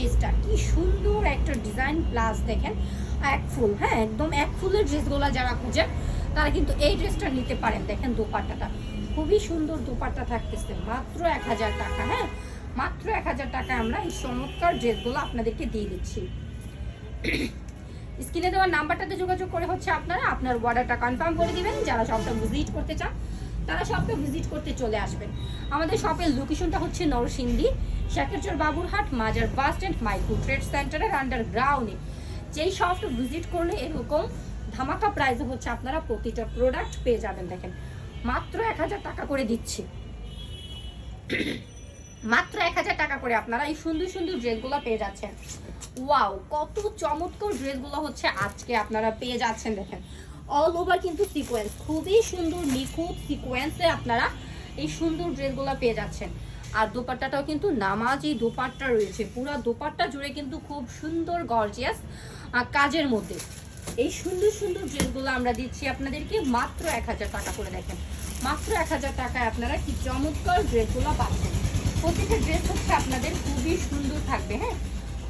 ড্রেসটা, কি সুন্দর একটা ডিজাইন প্লাস দেখেন, এক ফুল হ্যাঁ একদম এক ফুলের ড্রেসগুলো যারা খুঁজেন, তারা কিন্তু এই ড্রেসটা নিতে পারেন। দেখেন দোপাট্টাটা, খুবই সুন্দর দোপাট্টা থাকতেছে, মাত্র এক হাজার টাকা হ্যাঁ মাত্র এক হাজার টাকা আমরা এই চমৎকার ড্রেসগুলো আপনাদেরকে দিয়ে দিচ্ছি। স্ক্রিনে দেওয়ার নাম্বারটাতে যোগাযোগ করে হচ্ছে আপনারা আপনার অর্ডারটা কনফার্ম করে দিবেন। যারা সবটা ভিজিট করতে চান তারা শপটা ভিজিট করতে চলে আসবেন আমাদের শপের লোকেশনটা হচ্ছে নরসিংদী, শেখেরচর বাবুরহাট, মাজার বাস স্ট্যান্ড মাইক্রো ট্রেড সেন্টারের আন্ডারগ্রাউন্ডে যেই শপটা ভিজিট করলে এরকম ধামাকা প্রাইসে হচ্ছে আপনারা প্রতিটা প্রোডাক্ট পেয়ে যাবেন, দেখেন। মাত্র এক হাজার টাকা করে দিচ্ছি। মাত্র এক হাজার টাকা করে আপনারা এই সুন্দর সুন্দর ড্রেসগুলো পেয়ে যাচ্ছেন। ওয়াও কত চমৎকার ড্রেসগুলো হচ্ছে আজকে আপনারা পেয়ে যাচ্ছেন, দেখেন। অল ওভার কিন্তু সিকোয়েন্স খুবই সুন্দর নিখুঁত সিকোয়েন্সে আপনারা এই সুন্দর ড্রেসগুলো পেয়ে যাচ্ছেন। আর দোপাট্টাটাও কিন্তু নামাজি দোপাট্টা রয়েছে, পুরো দোপাট্টা জুড়ে কিন্তু খুব সুন্দর গর্জিয়াস কাজের মধ্যে। এই সুন্দর সুন্দর ড্রেসগুলো আমরা দিচ্ছি আপনাদেরকে মাত্র এক হাজার টাকা করে দেখেন। মাত্র এক হাজার টাকায় আপনারা কি চমৎকার ড্রেসগুলো পাচ্ছেন। প্রতিটা ড্রেস হচ্ছে আপনাদের খুবই সুন্দর থাকবে হ্যাঁ?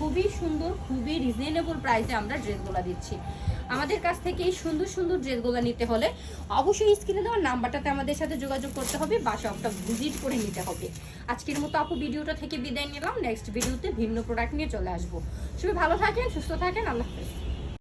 খুবই সুন্দর, খুবই রিজনেবল প্রাইসে আমরা ড্রেসগুলো দিচ্ছি। আমাদের কাছ থেকে এই সুন্দর সুন্দর ড্রেসগুলো নিতে হলে অবশ্যই স্ক্রিনে দেওয়ার নাম্বারটাতে আমাদের সাথে যোগাযোগ করতে হবে, বা সবটা ভিজিট করে নিতে হবে। আজকের মতো আপু ভিডিওটা থেকে বিদায় নিলাম নেক্সট ভিডিওতে ভিন্ন প্রোডাক্ট নিয়ে চলে আসব। সবাই ভালো থাকেন, সুস্থ থাকেন, আল্লাহ হাফেজ।